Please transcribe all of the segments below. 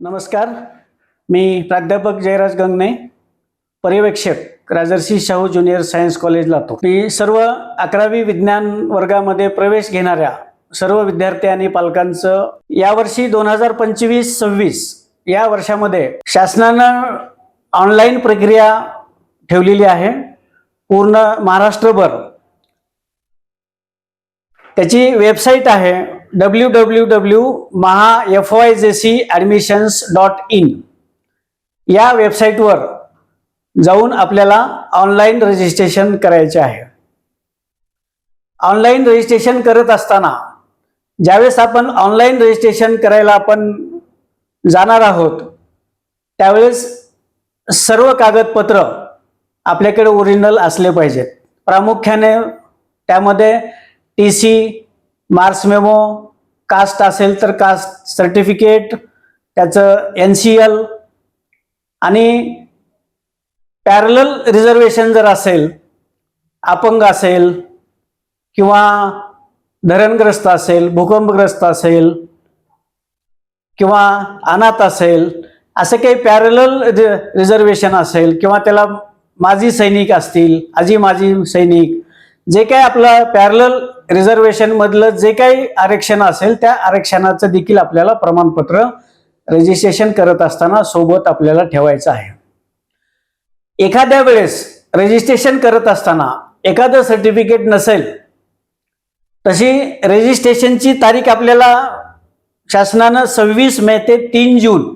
नमस्कार. मी प्राध्यापक जयराज गंगणे पर्यवेक्षक Rajarshi Shahu junior science college लातो मी सर्व अकरावी विज्ञान वर्गामध्ये प्रवेश घेणाऱ्या सर्व विद्यार्थी आणि पालकांचं यावर्षी दोन हजार पंचवीस सव्वीस या वर्षामध्ये शासनानं ऑनलाईन प्रक्रिया ठेवलेली आहे. पूर्ण महाराष्ट्रभर. त्याची वेबसाईट आहे W W W Maha F Y J C admissions dot in या वेबसाईटवर जाऊन आपल्याला ऑनलाईन रजिस्ट्रेशन करायचे आहे. ऑनलाईन रजिस्ट्रेशन करत असताना ज्यावेळेस आपण ऑनलाईन रजिस्ट्रेशन करायला आपण जाणार आहोत त्यावेळेस सर्व कागदपत्र आपल्याकडे ओरिजिनल असले पाहिजेत. प्रामुख्याने त्यामध्ये T C marks memo caste असेल तर कास्ट सर्टिफिकेट त्याचं एन सी एल आणि पॅरल रिझर्वेशन जर असेल अपंग असेल किंवा धरणग्रस्त असेल भूकंपग्रस्त असेल किंवा अनाथ असेल असं काही पॅरल रिझर्वेशन असेल किंवा त्याला माजी सैनिक असतील आजी माजी सैनिक जे काही आपलं पॅरल रिझर्वेशनमधलं जे काही आरक्षण असेल त्या आरक्षणाचं देखील आपल्याला प्रमाणपत्र रजिस्ट्रेशन करत असताना सोबत आपल्याला ठेवायचं आहे. एखाद्या वेळेस रजिस्ट्रेशन करत असताना एखादं सर्टिफिकेट नसेल तशी रजिस्ट्रेशनची तारीख आपल्याला शासनानं सव्वीस मे ते तीन जून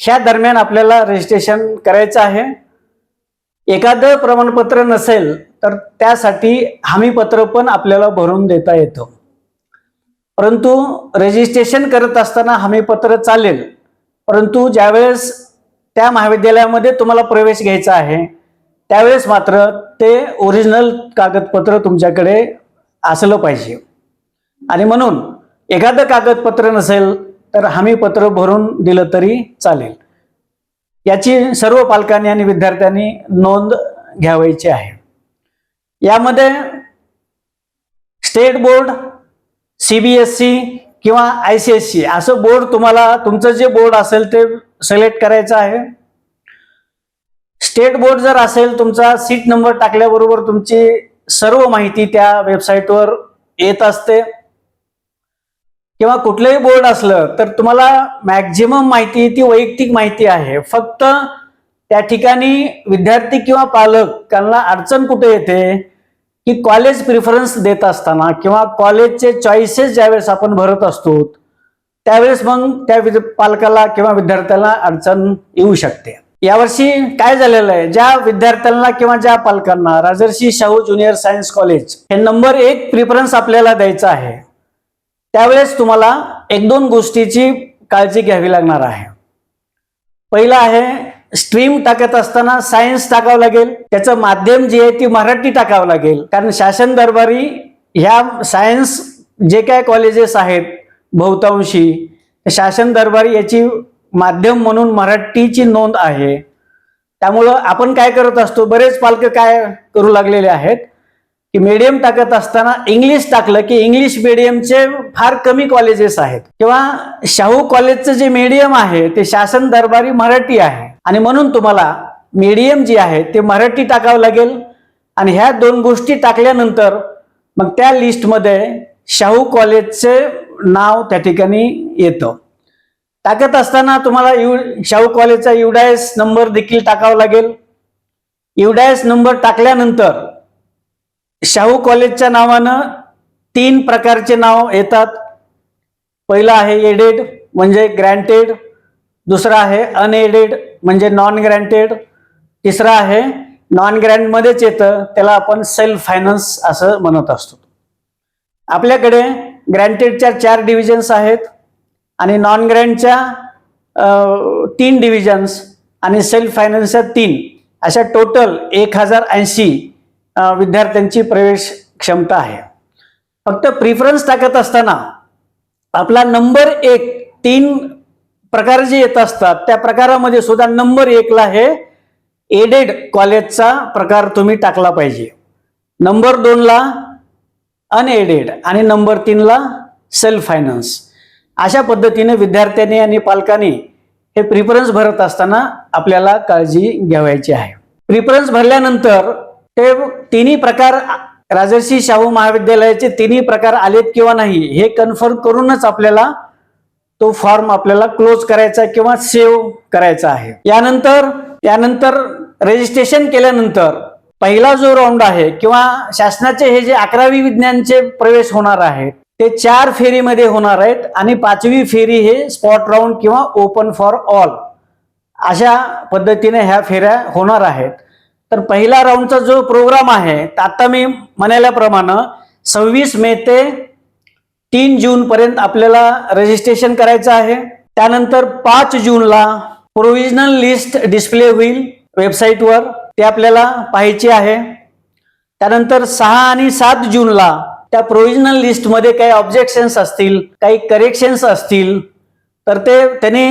ह्या दरम्यान आपल्याला रजिस्ट्रेशन करायचं आहे. एखादं प्रमाणपत्र नसेल तर त्यासाठी हमीपत्र पण आपल्याला भरून देता येतं. परंतु रजिस्ट्रेशन करत असताना हमीपत्र चालेल. परंतु ज्यावेळेस त्या महाविद्यालयामध्ये तुम्हाला प्रवेश घ्यायचा आहे त्यावेळेस मात्र ते ओरिजिनल कागदपत्र तुमच्याकडे असलं पाहिजे. आणि म्हणून एखादं कागदपत्र नसेल तर हमीपत्र भरून दिलं तरी चालेल. याची सर्व पालकांनी आणि विद्यार्थ्यांनी नोंद घ्यावायची आहे. यामध्ये state board C B S C किंवा आय सी एस सी असं बोर्ड तुम्हाला तुमचं जे बोर्ड असेल ते सिलेक्ट करायचं आहे. स्टेट बोर्ड जर असेल तुमचा सीट नंबर टाकल्याबरोबर तुमची सर्व माहिती त्या वेबसाईटवर येत असते. किंवा कुठलंही बोर्ड असलं तर तुम्हाला मॅक्झिमम माहिती ती वैयक्तिक माहिती आहे. फक्त त्या ठिकाणी विद्यार्थी किंवा पालक त्यांना अडचण कुठे येते की कॉलेज प्रिफरन्स देत असताना किंवा कॉलेजचे चॉईसेस ज्यावेळेस आपण भरत असतो त्यावेळेस मग त्या विद- पालकाला किंवा विद्यार्थ्याला अडचण येऊ शकते. यावर्षी काय झालेलं आहे? ज्या विद्यार्थ्यांना किंवा ज्या पालकांना Rajarshi Shahu junior science college हे नंबर एक प्रिफरन्स आपल्याला द्यायचं आहे त्यावेळेस तुम्हाला एक दोन गोष्टीची काळजी घ्यावी लागणार आहे. पहिलं आहे स्ट्रीम टाकत असताना सायन्स टाकावं लागेल. त्याचं माध्यम जे आहे ती मराठी टाकावं लागेल. कारण शासन दरबारी ह्या सायन्स जे काय कॉलेजेस आहेत बहुतांशी शासन दरबारी याची माध्यम म्हणून मराठीची नोंद आहे. त्यामुळं आपण काय करत असतो बरेच पालक काय करू लागलेले आहेत की मीडियम टाकत असताना इंग्लिश टाकलं की इंग्लिश मीडियमचे फार कमी कॉलेजेस आहेत. किंवा शाहू कॉलेजचं जे मीडियम आहे ते शासन दरबारी मराठी आहे. आणि म्हणून तुम्हाला मीडियम जी आहे ते मराठी टाकावं लागेल. आणि ह्या दोन गोष्टी टाकल्यानंतर मग त्या लिस्टमध्ये शाहू कॉलेजचे नाव त्या ठिकाणी येतं. टाकत असताना तुम्हाला यु शाहू कॉलेजचा युडायस नंबर देखील टाकावा लागेल. युडायस नंबर टाकल्यानंतर शाहू कॉलेजच्या नावानं तीन प्रकारचे नाव येतात. पहिलं आहे एडेड म्हणजे ग्रँटेड. दुसरं आहे अनएडेड म्हणजे नॉन ग्रँटेड तिसरं आहे नॉन ग्रँटमध्येच येतं. त्याला आपण सेल्फ फायनान्स असं म्हणत असतो. आपल्याकडे ग्रँटेडच्या चार डिव्हिजन्स आहेत आणि नॉन ग्रँडच्या तीन डिव्हिजन्स आणि सेल्फ फायनान्सच्या तीन. अशा टोटल एक हजार ऐंशी विद्यार्थ्यांची प्रवेश क्षमता आहे. फक्त प्रिफरन्स टाकत असताना आपला नंबर एक तीन प्रकार जे येत असतात त्या प्रकारामध्ये सुद्धा नंबर एकला हे एडेड कॉलेजचा प्रकार तुम्ही टाकला पाहिजे. नंबर दोनला अनएडेड आणि नंबर तीनला सेल्फ फायनान्स अशा पद्धतीने विद्यार्थ्यांनी आणि पालकांनी हे प्रिफरन्स भरत असताना आपल्याला काळजी घ्यावायची आहे. प्रिफरन्स भरल्यानंतर ते तिन्ही प्रकार राजर्षी शाहू महाविद्यालयाचे तिन्ही प्रकार आलेत किंवा नाही हे कन्फर्म करूनच आपल्याला तो फॉर्म आपल्याला क्लोज करायचा किंवा सेव्ह करायचा आहे. यानंतर यानंतर रजिस्ट्रेशन केल्यानंतर पहिला जो राऊंड आहे किंवा शासनाचे हे जे अकरावी विज्ञानचे प्रवेश होणार आहेत ते चार फेरीमध्ये होणार आहेत आणि पाचवी फेरी हे स्पॉट राऊंड किंवा ओपन फॉर ऑल अशा पद्धतीने ह्या फेऱ्या होणार आहेत. तर पहिला राऊंडचा जो प्रोग्राम आहे तर आता मी म्हणाल्याप्रमाणे सव्वीस मे ते तीन जून पर्यंत आपल्याला रजिस्ट्रेशन करायचं आहे. त्यानंतर पाच जूनला प्रोव्हिजनल लिस्ट डिस्प्ले होईल वेबसाईटवर ते आपल्याला पाहायची आहे. त्यानंतर सहा आणि सात जूनला त्या प्रोव्हिजनल लिस्टमध्ये काही ऑब्जेक्शन्स असतील काही करेक्शन्स असतील तर ते त्यांनी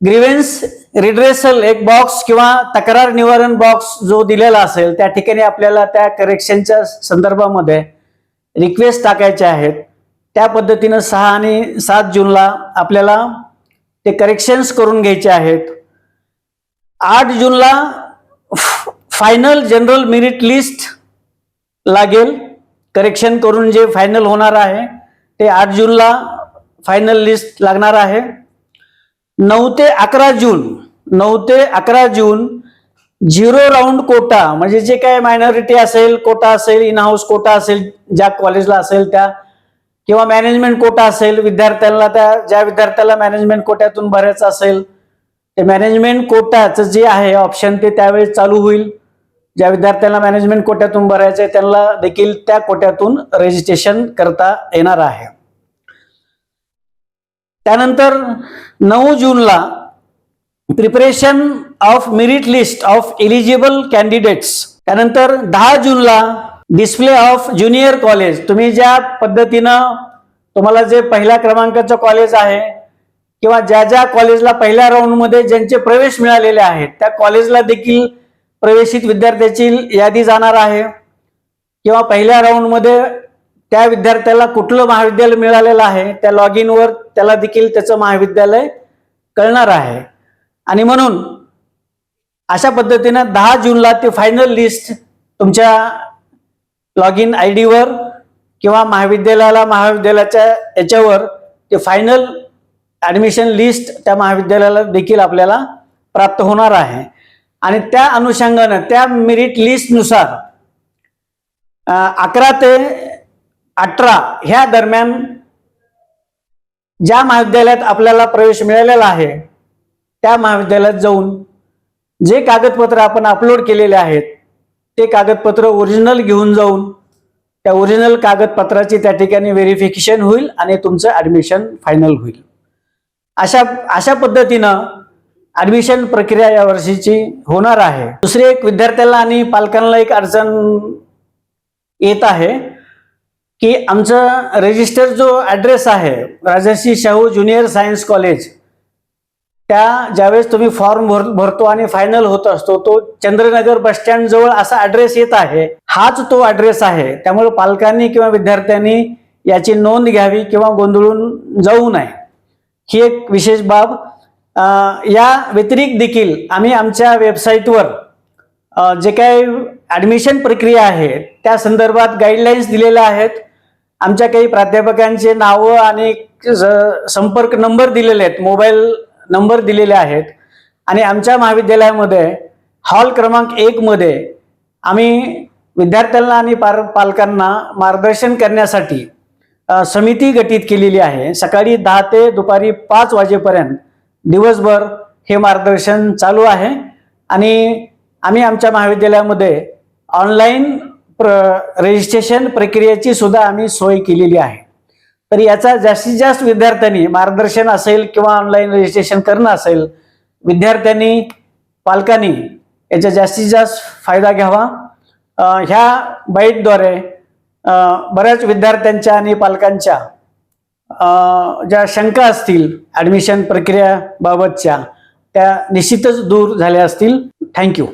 ग्रीवेन्स रिड्रेसल एक बॉक्स किंवा तक्रार निवारण बॉक्स जो दिलेला असेल त्या ठिकाणी आपल्याला त्या करेक्शनच्या संदर्भामध्ये रिक्वेस्ट टाकायच्या आहेत. त्या पद्धतीनं सहा आणि सात जूनला आपल्याला ते करेक्शन्स करून घ्यायचे आहेत. आठ जूनला फायनल जनरल मेरिट लिस्ट लागेल. करेक्शन करून जे फायनल होणार आहे ते आठ जूनला फायनल लिस्ट लागणार आहे. नऊ ते अकरा जून नऊ ते अकरा जून झिरो राऊंड कोटा म्हणजे जे काय मायनॉरिटी असेल कोटा असेल इन हाऊस कोटा असेल ज्या कॉलेजला असेल त्या किंवा मॅनेजमेंट कोटा असेल विद्यार्थ्यांना त्या ज्या विद्यार्थ्याला मॅनेजमेंट कोट्यातून भरायचं असेल ते मॅनेजमेंट कोटाचं जे आहे ऑप्शन ते त्यावेळेस चालू होईल. ज्या विद्यार्थ्यांना मॅनेजमेंट कोट्यातून भरायचं आहे त्यांना देखील त्या कोट्यातून रजिस्ट्रेशन करता येणार आहे. त्यानंतर नऊ जूनला preparation of merit list of eligible candidates त्यानंतर दहा जूनला डिस्प्ले ऑफ ज्युनियर कॉलेज तुम्ही ज्या पद्धतीनं तुम्हाला जे पहिल्या क्रमांकाचं कॉलेज आहे किंवा ज्या ज्या कॉलेजला पहिल्या राऊंडमध्ये ज्यांचे प्रवेश मिळालेले आहेत त्या कॉलेजला देखील प्रवेशित विद्यार्थ्याची यादी जाणार आहे. किंवा पहिल्या राऊंडमध्ये त्या विद्यार्थ्याला कुठलं महाविद्यालय मिळालेलं आहे त्या लॉग इनवर त्याला देखील त्याचं महाविद्यालय कळणार आहे. आणि म्हणून अशा पद्धतीनं दहा जूनला ते फायनल लिस्ट तुमच्या लॉग इन आय डीवर किंवा महाविद्यालयाला महाविद्यालयाच्या याच्यावर ते फायनल ॲडमिशन लिस्ट त्या महाविद्यालयाला देखील आपल्याला प्राप्त होणार आहे. आणि त्या अनुषंगानं त्या मेरिट लिस्टनुसार अकरा ते अठरा ह्या दरम्यान ज्या महाविद्यालयात आपल्याला प्रवेश मिळालेला आहे त्या महाविद्यालयात जाऊन जे कागदपत्र आपण अपलोड केलेले आहेत ते कागदपत्र ओरिजिनल घेऊन जाऊन त्या ओरिजिनल कागदपत्राची त्या ठिकाणी व्हेरिफिकेशन होईल आणि तुमचं ॲडमिशन फायनल होईल. अशा अशा पद्धतीनं ऍडमिशन प्रक्रिया या वर्षीची होणार आहे. दुसरी एक विद्यार्थ्याला आणि पालकांना एक अडचण येत आहे की आमचं रजिस्टर जो ॲड्रेस आहे Rajarshi Shahu junior science college त्या ज्यावेळेस तुम्ही फॉर्म भर भरतो आणि फायनल होत असतो तो चंद्रनगर बस स्टँड जवळ असा ॲड्रेस येत आहे. हाच तो ॲड्रेस आहे. त्यामुळे पालकांनी किंवा विद्यार्थ्यांनी याची नोंद घ्यावी किंवा गोंधळून जाऊ नये. ही एक विशेष बाब. या व्यतिरिक्त देखील आम्ही आमच्या वेबसाईटवर जे काही ॲडमिशन प्रक्रिया आहे त्या संदर्भात गाईडलाईन्स दिलेल्या आहेत. आमच्या काही प्राध्यापकांचे नावं आणि संपर्क नंबर दिलेले आहेत. मोबाईल नंबर दिलेले आहेत. आणि आमच्या महाविद्यालयामध्ये हॉल क्रमांक एकमध्ये आम्ही विद्यार्थ्यांना आणि पार पालकांना मार्गदर्शन करण्यासाठी समिती गठीत केलेली आहे. सकाळी दहा ते दुपारी पाच वाजेपर्यंत दिवसभर हे मार्गदर्शन चालू आहे. आणि आम्ही आमच्या महाविद्यालयामध्ये ऑनलाईन प्र रजिस्ट्रेशन प्रक्रियेची सुद्धा आम्ही सोय केलेली आहे. तर याचा जास्तीत जास्त विद्यार्थ्यांनी मार्गदर्शन असेल किंवा ऑनलाईन रजिस्ट्रेशन करणं असेल विद्यार्थ्यांनी पालकांनी याचा जास्तीत जास्त फायदा घ्यावा. ह्या बाईटद्वारे बऱ्याच विद्यार्थ्यांच्या आणि पालकांच्या ज्या शंका असतील ॲडमिशन प्रक्रियाबाबतच्या त्या निश्चितच दूर झाल्या असतील. थँक्यू